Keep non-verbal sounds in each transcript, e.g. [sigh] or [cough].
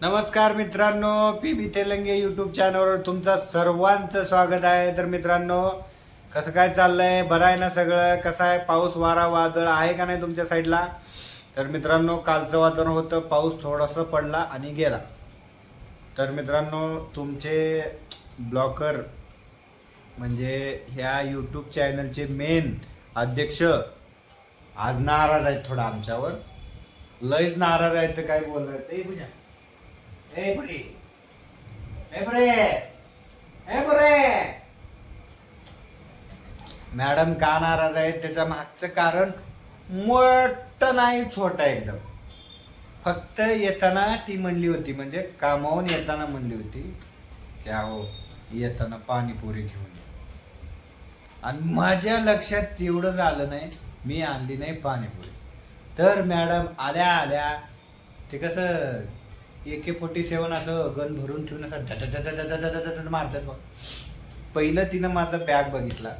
नमस्कार मित्रांनो पी बी तेलंगे यूट्यूब चॅनलवर तुमचं सर्वांचं स्वागत आहे. तर मित्रांनो कसं काय चाललंय? बरं आहे ना सगळं? कसं आहे? पाऊस वारा वादळ आहे का नाही तुमच्या साईडला? तर मित्रांनो कालचं वातावरण होतं पाऊस थोडंसं पडला आणि गेला. तर मित्रांनो तुमचे ब्लॉकर म्हणजे ह्या यूट्यूब चॅनलचे मेन अध्यक्ष आज नाराज आहेत थोडा आमच्यावर. लयच नाराज आहेत तर काय बोलणार ते पूजा ए बुडी ए ए मॅडम का नाराज आहेत? त्याच्या मागचं कारण मोठं नाही छोटा एकदम. फक्त येताना ती म्हणली होती म्हणजे कामावून येताना म्हणली होती की अहो येताना पाणीपुरी घेऊन ये. आणि माझ्या लक्षात तेवढं झालं नाही मी आणली नाही पाणीपुरी. तर मॅडम आल्या आल्या ते कसं ए के फोर्टी सेवन असं गन भरून ठेवून असं धड मारतात बघ. पहिलं तिनं माझा बॅग बघितला.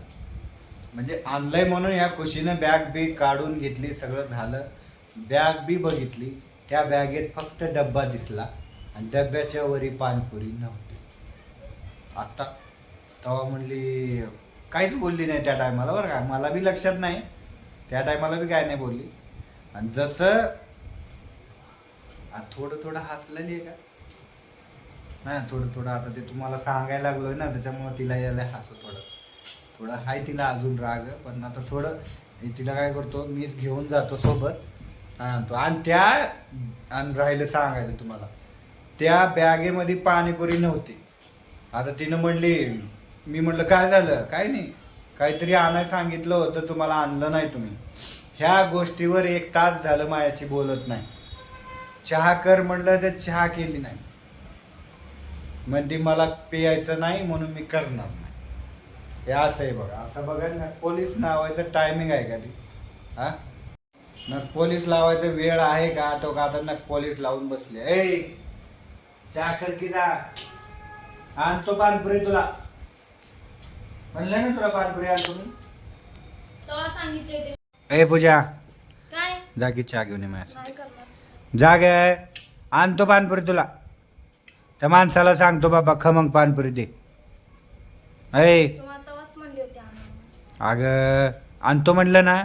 म्हणजे आणलंय म्हणून या खुशीनं बॅग बी काढून घेतली सगळं झालं. बॅग बी बघितली. त्या बॅगेत फक्त डब्बा दिसला आणि डब्याच्या वरी पानपुरी नव्हती. आता तेव्हा म्हणली काहीच बोलली नाही त्या टायमाला बरं का. मला बी लक्षात नाही. त्या टायमाला बी काय नाही बोलली. आणि जसं आणि थोडं थोडं हसलेली आहे का? नाही थोडं थोडं आता ते तुम्हाला सांगायला लागलोय ना त्याच्यामुळे तिला यायला हसू थोडं. थोडं हाय तिला अजून राग पण आता थोडं तिला काय करतो मीच घेऊन जातो सोबत. आणतो आणि त्या आणि राहिलं सांगायचं तुम्हाला. त्या बॅगेमध्ये पाणीपुरी नव्हती. आता तिनं म्हणली मी म्हटलं काय झालं? काय नाही. काहीतरी आणायला सांगितलं होतं तुम्हाला आणलं नाही तुम्ही. ह्या गोष्टीवर एक तास झालं मायाची बोलत नाही. चहा कर म्हटलं तर चहा केली नाही. म्हणजे मला पियायचं नाही म्हणून मी करणार नाही. हे असं आहे बघा. आता बघा ना पोलीस लावायचं टायमिंग आहे का ती? हा? न पोलीस लावायचा वेळ आहे का? तो का आता नक पोलीस लावून बसले. ए चहा कर की जा. आणतो पानपुरी तुला. म्हणलं ना तुला पानपुरी आणतो ते. ए पूजा काय? जा की चहा घेऊन ये माझ्यासाठी. करणार? जा गे आणतो पानपुरी तुला. त्या माणसाला सांगतो बाबा खमंग पानपुरी दे. आणायला. अग आणतो म्हणलं ना.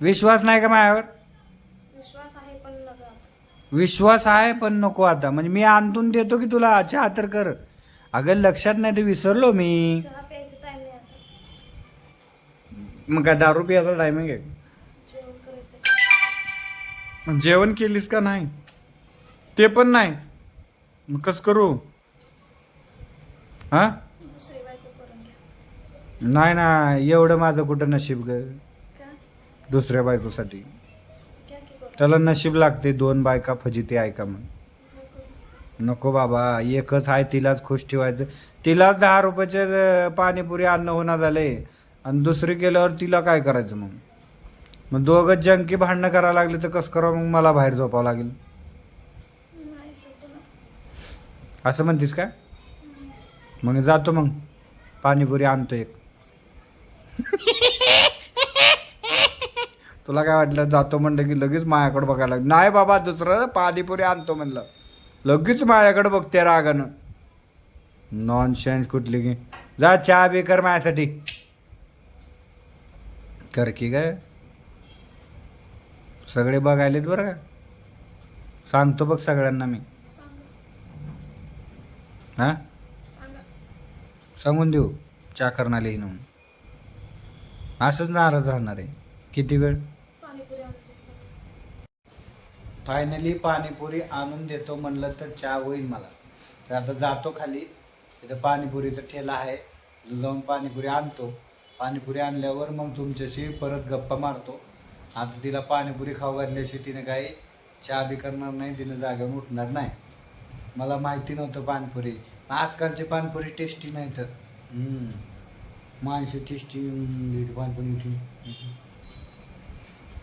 विश्वास नाही का माझ्यावर? विश्वास आहे पण नका आता. म्हणजे मी आणून देतो की तुला चहा तर कर. अगं लक्षात नाही ते विसरलो मी. मग काय दारू पियाचा टायमिंग आहे जेवण केलीस का नाही? ते पण नाही. मग कसं करू? हा? नाही ना एवढं माझं कुठं नशीब ग? दुसऱ्या बायकोसाठी. त्याला नशीब लागते. दोन बायका फजिती ऐका मग? नको. बाबा. एकच आहे तिलाच खुश ठेवायचं. तिलाच दहा रुपयाचे पाणीपुरी अन्न होणार झाले आणि दुसरी केल्यावर तिला काय करायचं मग? मग दोघं जंकी भांडणं करायला लागले तर कसं करावं? मग मला बाहेर झोपावं लागेल. असं म्हणतीस का? मग जातो मग. पाणीपुरी आणतो एक. तुला काय वाटलं? जातो म्हणलं की लगेच माझ्याकडे बघायला लागलं. नाही बाबा दुसरं पाणीपुरी आणतो म्हणलं. लगेच माझ्याकडे बघते रागानं. नॉन शेन्स कुठली की. जा चहा बी कर माझ्यासाठी. कर की काय सगळे बघायलेत बरं का? सांगतो बघ सगळ्यांना मी. हां? सांगून देऊ चा करणारे म्हणून असंच नाराज राहणार आहे. किती वेळ? फायनली पाणीपुरी आणून देतो म्हणलं तर चहा होईल मला. तर आता जातो खाली. तिथं पाणीपुरीचा ठेला आहे. जाऊन पाणीपुरी आणतो. पाणीपुरी आणल्यावर मग तुमच्याशी परत गप्पा मारतो. आता तिला पाणीपुरी खाऊ घातल्याशिवाय तिने काही चहा बी करणार नाही तिने जागेवर उठणार नाही. मला माहिती नव्हतं पाणीपुरी. आजकालची पाणीपुरी टेस्टी नाही तर. माणसं टेस्टी पाणीपुरी उठून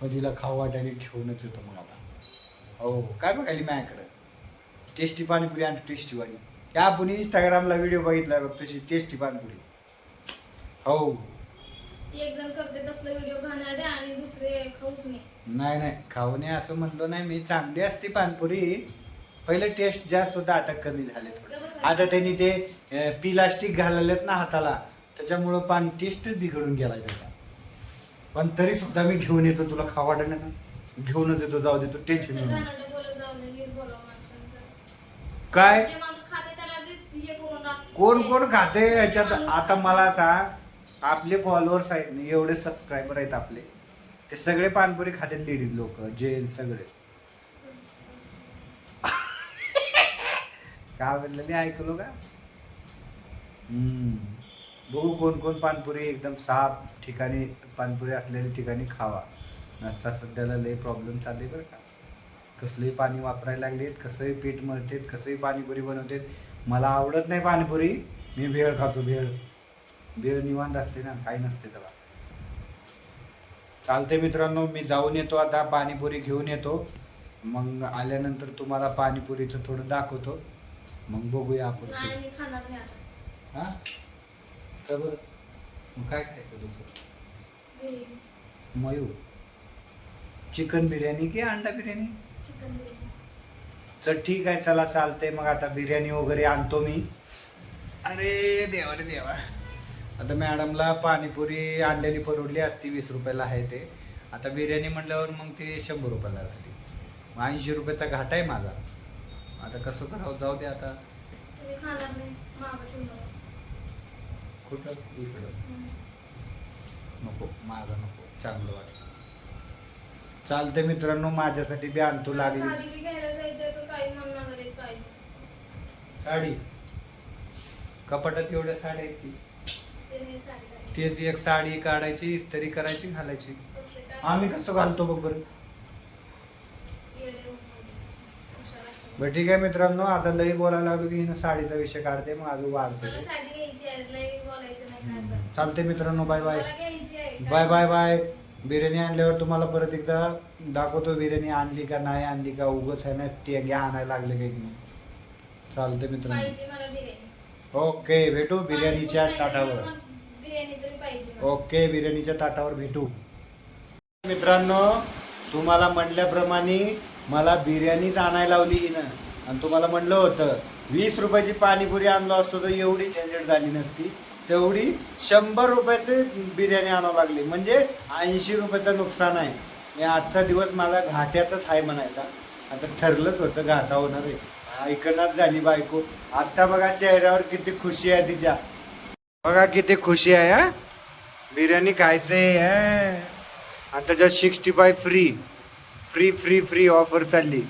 मग तिला खाऊ वाटायला घेऊनच येतो मग आता. हो. काय बघायली माझ्याकडं? टेस्टी पाणीपुरी आणि टेस्टी वाणी आपण इंस्टाग्रामला व्हिडिओ बघितलाय बघ तशी टेस्टी पाणीपुरी. हो. एक जण करते तसलं व्हिडिओ घाणारे आणि दुसरे खाऊच नाही. नाही नाही खाऊ नये असं म्हणलो नाही मी. चांगली असते पानपुरी. पहिले टेस्ट जास्त होता आता कमी झाले थोडे. आता त्यांनी ते प्लास्टिक घाललेत ना हाताला. त्याच्यामुळं पाणी टेस्ट बिघडून गेला त्याचा. पण तरी सुद्धा मी घेऊन येतो तुला खावा ना घेऊनच येतो जाऊ दे तू टेन्शन. काय. कोण कोण खाते? याच्यात आता. मला सांग आपले फॉलोअर्स आहेत ना, एवढे सबस्क्रायबर आहेत आपले. ते सगळे पानपुरी खाते लेडीज लोक जेंट्स सगळे. [laughs] काय म्हणलं मी ऐकलो का? बघू कोण कोण पानपुरी एकदम साफ ठिकाणी पानपुरी असलेल्या ठिकाणी खावा. नसता सध्याला लय प्रॉब्लेम चालले बरं का. कसलंही पाणी वापरायला लागलेत कसंही पीठ मळतेत कसंही पाणीपुरी बनवतेत. मला आवडत नाही पाणीपुरी. मी भेळ खातो भेळ. भेळ निवांत असते ना काही नसते त्याला. चालते मित्रांनो मी जाऊन येतो आता पाणीपुरी घेऊन येतो. मग आल्यानंतर तुम्हाला पाणीपुरीचं थोडं दाखवतो. मग बघूया आपण. नाही मी खाणार नाही आता. हा? बरं? मग काय खायचं दुसरं? बिर्याणी. मयू चिकन बिर्याणी की अंडा बिर्याणी? चिकन बिर्याणी. तर ठीक आहे चला चालते मग आता बिर्याणी वगैरे आणतो मी. अरे देवा रे देवा. आता मॅडमला पाणीपुरी आणलेली परवडली असती वीस रुपयाला आहे ते. आता बिर्याणी म्हटल्यावर मग ते शंभर रुपयाला झाली. मग ऐंशी रुपयाचा घाट आहे माझा. आता कसं करावं? जाऊ दे आता. तुम्ही खाणार नाही? मागं ठेवणार कुठं? इकडं. हम्म. नको. माझा नको. चांगलं वाटत चालते मित्रांनो माझ्यासाठी बी आणतो लागली. साडी बी घ्यायला जायचं तर काही म्हणणार नाही काही साडी? कपाटात एवढ्या साड्या आहेत की ते नाही साडी घालायची. तेच एक साडी काढायची इस्त्री करायची घालायची. आम्ही कसं घालतो बघ बरं. बरं ठीक आहे मित्रांनो आता लई बोलायला लागलो की हिनं साडीचा विषय काढते मग अजून वाढते. चालते मित्रांनो bye bye. Bye bye bye. Biryani आणल्यावर तुम्हाला परत एकदा दाखवतो बिर्याणी आणली का नाही आणली का उगच आहे ना ते घ्या आणायला लागले काही नाही चालते मित्रांनो. ओके भेटू बिर्याणीच्या ताटावर. मला बिर्याणी तरी पाहिजे मला. ओके बिर्याणीच्या ताटावर भेटू. मित्रांनो तुम्हाला म्हणल्याप्रमाणे मला बिर्याणीच आणायला लावली हिनं. आणि तुम्हाला म्हणलं होतं वीस रुपयाची पाणीपुरी आणलो असतो तर एवढी झंझट झाली नसती. तेवढी शंभर रुपयाची बिर्याणी आणावं लागली. म्हणजे ऐंशी रुपयाचं नुकसान आहे. आजचा दिवस माझा घाट्यातच आहे म्हणायचा. आता ठरलंच होतं घाटा होणार आहे. ऐकण्यात झाली बायको. आता बघा चेहऱ्यावर किती खुशी आहे तिच्या. बघा किती खुशी आहे हा? बिर्याणी खायचंय हा. आणि त्याच्यात sixty five free free free free offer चालली.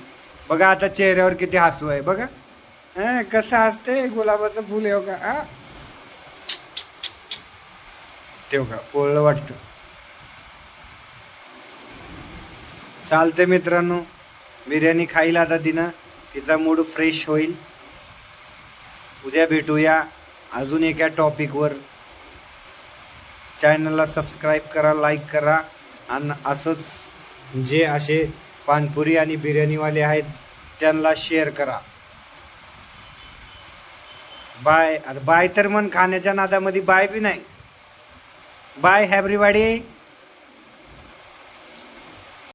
बघा आता चेहऱ्यावर किती हसू आहे बघा. हा, कसं हसते गुलाबाचं फुल येऊ हो का? हा? तेव का? पोळलं वाटतं. चालते मित्रांनो. बिर्याणी खाईल आता तिनं. तिचा मूड फ्रेश होईल. उद्या भेटूया. अजून एका टॉपिकवर चॅनलला सबस्क्राईब करा लाईक करा. आणि असंच जे असे पानपुरी आणि बिर्याणीवाले आहेत त्यांना शेअर करा. बाय आता बाय तर मन खाण्याच्या नादामध्ये बाय बी नाही. बाय हॅब्रीवाडी